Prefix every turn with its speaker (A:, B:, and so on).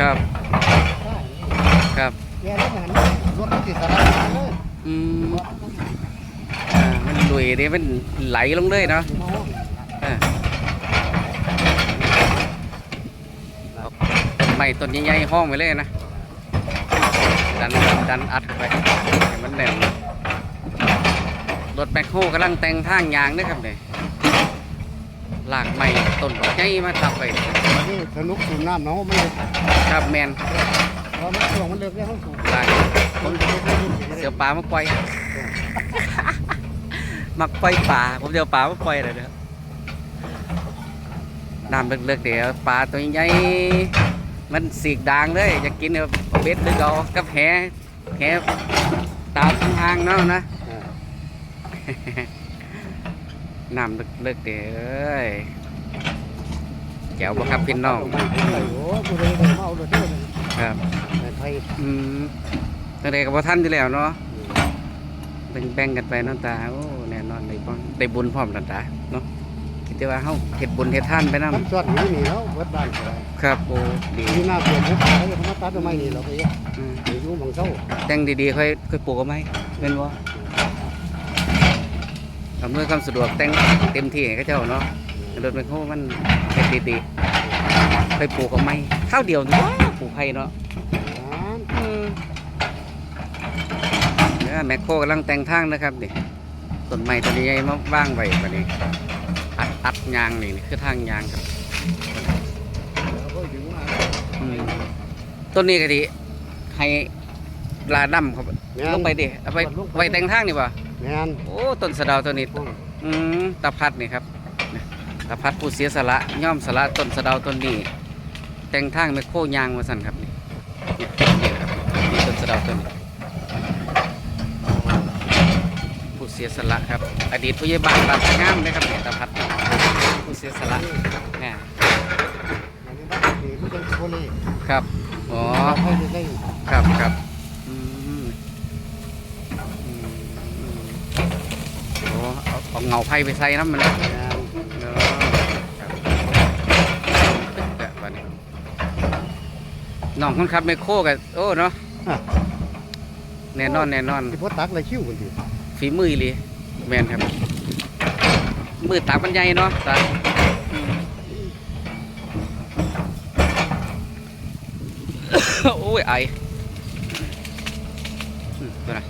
A: ครับครับ
B: แกเล่นหันรถมันติดสาระเลย
A: อืมอ่ามันลุยนี่มันไหลลงเลยเนาะอ่าต้นไม้ต้นใหญ่ๆห้องไปเลยนะ ดันดันอัดเข้าไปให้มันแน่นรถแบคโฮกำลังแต่งทางยางนะครับเนี่ย ลากไม้ต้นใหญ่มาทับไป
B: นี่สนุกสูบน้ำเนาะมันเลย
A: ครับแมน
B: เพราะมันช่วงมันเลิกได้ห้องสูบ
A: ลากผมเสียวปลามาปล่อยมักปล่อยปลาผมเดี๋ยวปลามาปล่อยเลยนะครับน้ำเลือกๆเดี๋ยวปลาตัวใหญ่มันสีกด่างเลยอยากกินเอาเบ็ดหรือเอากับแหแหตามทางๆเนาะนะ น้ำเลือกๆเดี๋ยวเอ้ยแจ๋วบ่ครับพี่น้อง
B: โอ้กูเลยเมาเลยเด้อ
A: ครับ
B: ในไทย
A: อืมตั้งแต่กับพ่ท่านอยู่แล้วเนาะแบ่งแบ่งกันไปเนาะตาโอ้แน่นอนได้บ่ได้บุญพร้อมกันตาเนาะคิดแต่ว่าเฮาเฮ็ดบุญเฮ็ดทานไปนำ
B: มันจอดอยู่นี่แล้วเบิดบ้านเขา
A: ครับโอ้ดี
B: ที่หน้าเปลี่ยนเขาขายเขามาตัดทำไมนี่เราไป
A: อืม
B: อยู่บางเช้า
A: แต่งดีๆค่อยค่อยปลูกเอาไหมแม่นบ่ อำนวยความสะดวกแต่งเต็มที่ให้เขาเจ้าเนาะรถไมคโครมันเฮ็ดดีๆค่อยปลูกเอาไหมข้าวเดียวว้าปลูกไผ่เนาะเนี่ยแมคโครกำลังแต่งทางนะครับนี่ต้นไม้ต้นใหญ่มาว่างไว้บัดนี้อัดอัดยางนี่คือทางยางครับต้นนี้ก็ดีให้ลาดำครับลงไปดิเอาไปไว้แต่งทางนี่ป่ะ
B: แม่น
A: โอ้ต้นสะเดาวตัวนี้อืมตะพัดนี่ครับนะตะพัดผู้เสียสละย่อมสละต้นสะเดาวต้นนี้ แต่งทางแมคโครยางมาสั่นครับนี่นี่นี่ครับนี่ต้นสะเดาวต้นนี้ผู้เสียสละครับ อดีตผู้ใหญ่บ้านบางสะงามนะครับเนี่ยตาพัดผู้เสียสละเนี่ย
B: อันนี้บ้านนี่มันเป็นโคเล่
A: ครับอ๋อ
B: ให้ได้
A: ครับครับอืมอืมโอ้ เอาเอาเงาไผ่ไปใส่น้ำมันนะ
B: แม่น
A: เนาะครับแปะๆบัดนี้น้องคนขับไมคโครกับโอ้เนาะแน่นอนแน่นอน
B: ที่พ่อตักเลยคิ้วคนที
A: ฝีมืออีหลีแมนครับ มือตากมันใหญ่เนาะตาอืมโอ้ยไออืมตัวไหนะ